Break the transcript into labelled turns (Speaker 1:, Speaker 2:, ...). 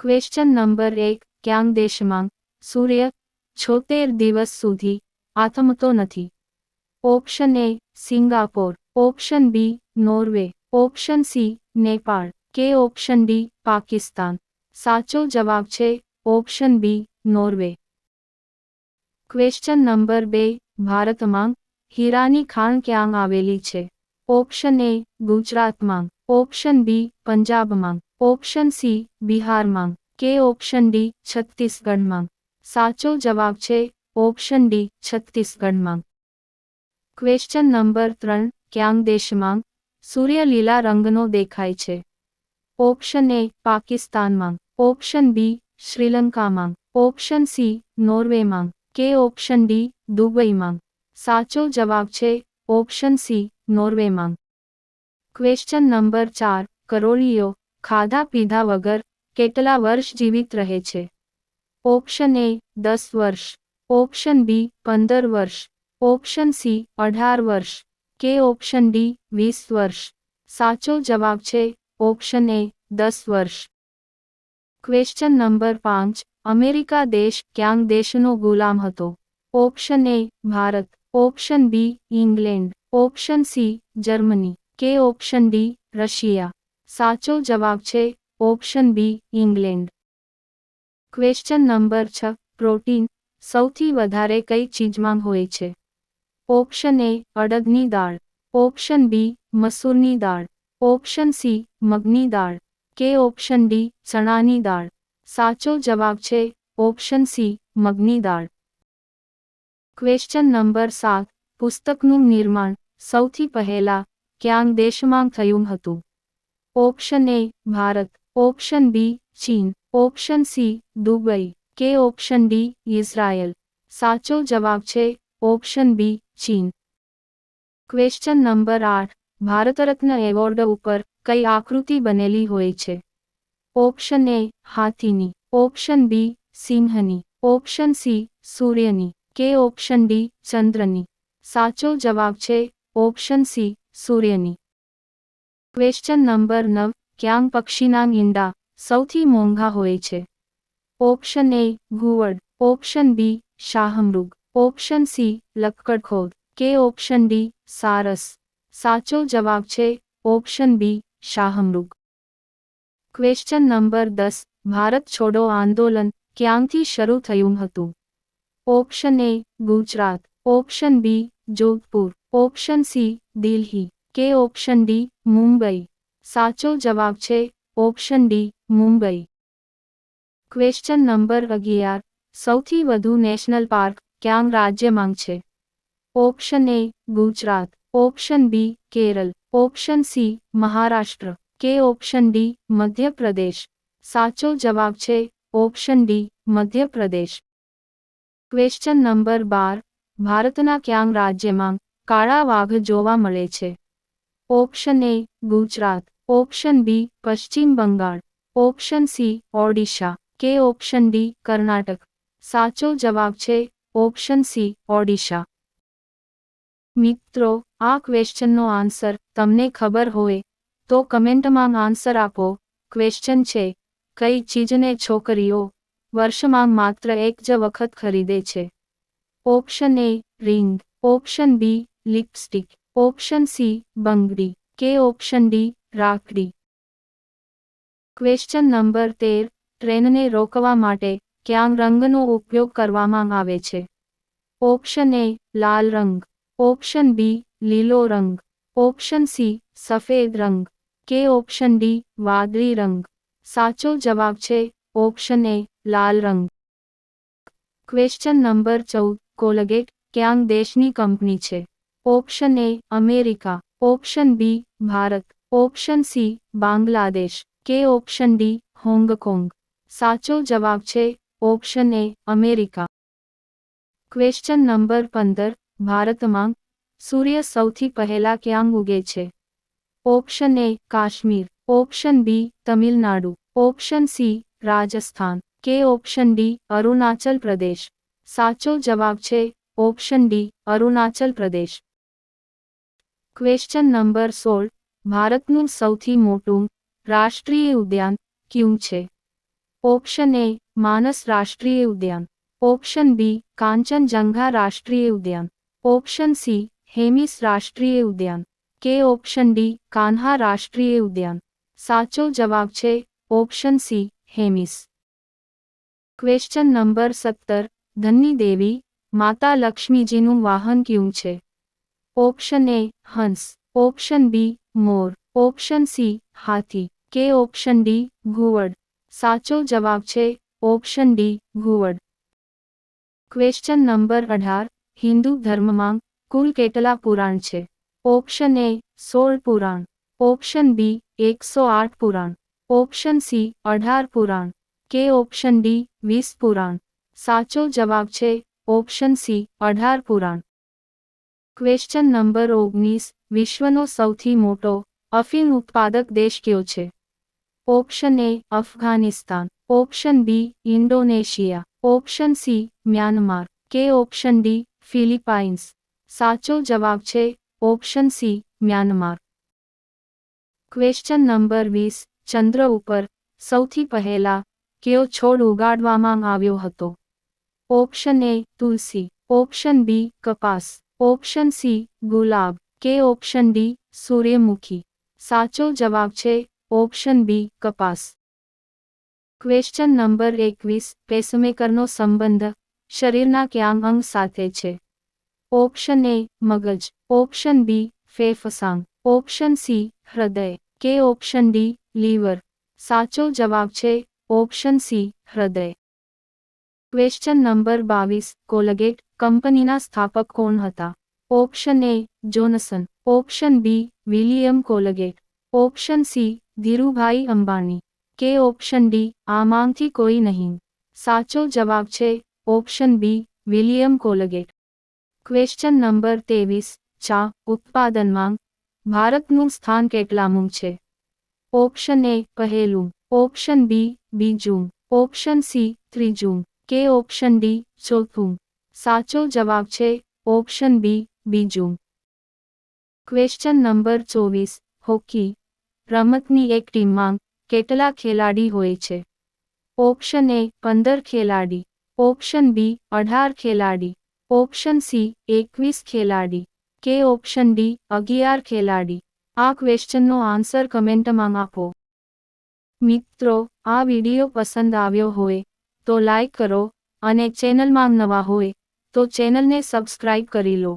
Speaker 1: Question number એક, ક્યાંક દેશમાં સૂર્ય છોતેર દિવસ સુધી આથમતો નથી? Option A Singapore option B Norway option C Nepal કે ઓપ્શન ડી પાકિસ્તાન સાચો જવાબ છે option B Norway question number બે, ભારતમાં હીરાની ખાણ ક્યાં આવેલી છે? ઓપ્શન એ ગુજરાતમાં. ઓપ્શન બી પંજાબમાં. ઓપ્શન સી, બિહારમાં. કે ઓપ્શન ડી, છત્તીસગઢમાં. સાચો જવાબ છે, ઓપ્શન ડી, છત્તીસગઢમાં. ક્વેશ્ચન નંબર ત્રણ ક્યાંગ દેશમાં સૂર્ય લીલા રંગનો દેખાય છે? ઓપ્શન એ, પાકિસ્તાનમાં. ઓપ્શન બી, શ્રીલંકામાં. ઓપ્શન સી, નોર્વેમાં. કે ઓપ્શન ડી, દુબઈમાં. સાચો જવાબ છે, ઓપ્શન સી, નોર્વેમાં. ક્વેશ્ચન નંબર ચાર કરોળીઓ ખાધા પીધા વગર કેટલા વર્ષ જીવિત રહે છે? ઓપ્શન એ દસ વર્ષ. ઓપ્શન બી પંદર વર્ષ. ઓપ્શન સી અઢાર વર્ષ. કે ઓપ્શન ડી વીસ વર્ષ. સાચો જવાબ છે ઓપ્શન એ દસ વર્ષ. ક્વેશ્ચન નંબર પાંચ, અમેરિકા દેશ ક્યાંક દેશનો ગુલામ હતો? Option A Bharat. Option B England. Option C Germany. કે ઓપ્શન ડી રશિયા. સાચો જવાબ છે option B, England. Question number છ, પ્રોટીન, સૌથી વધારે કઈ ચીજમાં હોય છે? ઓપ્શન એ, અડદની દાળ. ઓપ્શન બી, મસૂરની દાળ. ઓપ્શન સી, મગની દાળ. કે ઓપ્શન ડી, ચણાની દાળ. સાચો જવાબ છે ઓપ્શન સી, મગની દાળ. ક્વેશ્ચન નંબર સાત, પુસ્તકનું નિર્માણ સૌથી પહેલા ક્યાંક દેશમાં થયું હતું? Option A Bharat, option B ચીન, ઓપ્શન સી દુબઈ, કે ઓપ્શન ડી ઇઝરાયલ. સાચો જવાબ છે ઓપ્શન બી ચીન. ક્વેશ્ચન નંબર આઠ, ભારતરત્ન એવોર્ડ ઉપર કઈ આકૃતિ બનેલી હોય છે? ઓપ્શન એ હાથીની, ઓપ્શન બી સિંહની, ઓપ્શન સી સૂર્યની, કે ઓપ્શન ડી ચંદ્રની. સાચો જવાબ છે ઓપ્શન સી સૂર્યની. ક્વેશ્ચન નંબર નવ ક્યાંગ પક્ષીના ઈંડા સૌથી મોંઘા હોય છે? ઓપ્શન એ ઘુવડ. ઓપ્શન બી શાહમૃગ. ઓપ્શન સી લક્કડખોદ કે ઓપ્શન ડી સારસ. સાચો જવાબ છે ઓપ્શન બી શાહમૃગ. ક્વેશ્ચન નંબર દસ, ભારત છોડો આંદોલન ક્યાંથી શરૂ થયું હતું? Option A Gujarat. Option B Jodhpur. Option C Delhi. કે ઓપ્શન ડી મુંબઈ. સાચો જવાબ છે option D, Mumbai. Question number અગિયાર. સૌથી વધુ નેશનલ પાર્ક ક્યાં રાજ્યમાં છે? Option A, Gujarat. Option B, Kerala. Option C, Maharashtra. કે ઓપ્શન ડી, મધ્યપ્રદેશ. સાચો જવાબ છે option D, Madhya Pradesh. Question number બાર. ભારતના ક્યાં રાજ્યમાં કાળા વાઘ જોવા મળે છે? Option A Gujarat option B Paschim Bengal option C Odisha કે ઓપ્શન ડી કર્ણાટક સાચો જવાબ છે ઓપ્શન સી ઓડિશા મિત્રો, આ ક્વેશ્ચનનો આન્સર તમને ખબર હોય, તો કમેન્ટમાં આન્સર આપો. ક્વેશ્ચન છે, કઈ ચીજને છોકરીઓ વર્ષમાં માત્ર એક જ વખત ખરીદે છે? Option A ring option B lipstick option C, બંગડી. કે ઓપ્શન ડી, રાખડી. ક્વેશ્ચન નંબર તેર, ટ્રેનને રોકવા માટે ક્યાં રંગનો ઉપયોગ કરવામાં આવે છે? ઓપ્શન એ, લાલ રંગ. ઓપ્શન બી, લીલો રંગ. ઓપ્શન સી, સફેદ રંગ. કે ઓપ્શન ડી, વાદળી રંગ. સાચો જવાબ છે, ઓપ્શન એ, લાલ રંગ. ક્વેશ્ચન નંબર ચૌદ, કોલગેટ ક્યાંક દેશની કંપની છે? Option A America, option B Bharat, option C Bangladesh, કે ઓપ્શન ડી હોંગકોંગ. સાચો જવાબ છે option A America. Question number પંદર, ભારતમાં સૂર્ય સૌથી પહેલા ક્યાં ઉગે છે? Option A Kashmir, option B Tamil Nadu, option C Rajasthan, કે ઓપ્શન ડી અરુણાચલ પ્રદેશ. સાચો જવાબ છે option D Arunachal Pradesh. Question number સોળ. ભારતનું સૌથી મોટું રાષ્ટ્રીય ઉદ્યાન ક્યું છે? ઓપ્શન એ માનસ રાષ્ટ્રીય ઉદ્યાન. ઓપ્શન બી કાંચનજંઘા રાષ્ટ્રીય ઉદ્યાન. ઓપ્શન સી હેમિસ રાષ્ટ્રીય ઉદ્યાન. કે ઓપ્શન ડી કાન્હા રાષ્ટ્રીય ઉદ્યાન. સાચો જવાબ છે option C Hemis. Question number સત્તર. ધનની દેવી માતા લક્ષ્મીજીનું વાહન ક્યું છે? ઓપ્શન એ હંસ, ઓપ્શન બી મોર, ઓપ્શન સી હાથી, કે ઓપ્શન ડી ઘુવડ. સાચો જવાબ છે ઓપ્શન ડી ઘુવડ. ક્વેશ્ચન નંબર અઢાર, હિન્દુ ધર્મમાં કુલ કેટલા પુરાણ છે? ઓપ્શન એ સોળ પુરાણ, ઓપ્શન બી એકસો આઠ પુરાણ, ઓપ્શન સી અઢાર પુરાણ, કે ઓપ્શન ડી વીસ પુરાણ. સાચો જવાબ છે ઓપ્શન સી અઢાર પુરાણ. ક્વેશ્ચન નંબર ઓગણીસ, વિશ્વનો સૌથી મોટો અફીણ ઉત્પાદક દેશ કયો છે? Option A Afghanistan. Option B Indonesia. Option C Myanmar. કે ઓપ્શન ડી ફિલિપાઇન્સ. સાચો જવાબ છે option C Myanmar. Question number વીસ, ચંદ્ર ઉપર સૌથી પહેલા કયો છોડ ઉગાડવામાં આવ્યો હતો? ઓપ્શન એ તુલસી. ઓપ્શન બી કપાસ. ઓપ્શન સી, ગુલાબ. કે ઓપ્શન ડી, સૂર્યમુખી. સાચો જવાબ છે, ઓપ્શન બી, કપાસ. ક્વેશ્ચન નંબર એકવીસ પેસમેકરનો સંબંધ, શરીરના ક્યાં અંગ સાથે છે? ઓપ્શન એ, મગજ. ઓપ્શન બી, ફેફસાંગ. ઓપ્શન સી, હૃદય. કે ઓપ્શન ડી, લીવર. સાચો જવાબ છે, ઓપ્શન સી, હૃદય. ક્વેશ્ચન નંબર બાવીસ. કોલગેટ કંપનીના સ્થાપક કોણ હતા? Option A Johnson option B William Colgate option C Dhirubhai Ambani. કે ઓપ્શન ડી આમાંથી કોઈ નહીં. સાચો જવાબ છે option B William Colgate question number ત્રેવીસ. ચા ઉત્પાદનમાં ભારતનું સ્થાન કેટલામું છે? ઓપ્શન એ પહેલું. ઓપ્શન બી બીજું. ઓપ્શન સી ત્રીજું. કે ઓપ્શન ડી ચોથું? સાચો જવાબ છે ઓપ્શન બી બીજું. ક્વેશ્ચન નંબર ચોવીસ. હોકી રમતની એક ટીમમાં કેટલા ખેલાડી હોય છે? ઓપ્શન એ પંદર ખેલાડી. ઓપ્શન બી અઢાર ખેલાડી. ઓપ્શન સી એકવીસ ખેલાડી. કે ઓપ્શન ડી અગિયાર ખેલાડી. આ ક્વેશ્ચનનો આન્સર કમેન્ટમાં આપો. મિત્રો, આ વિડિયો પસંદ આવ્યો હોય તો લાઈક કરો અને ચેનલમાં નવા હોય તો ચેનલને સબસ્ક્રાઇબ કરી લો.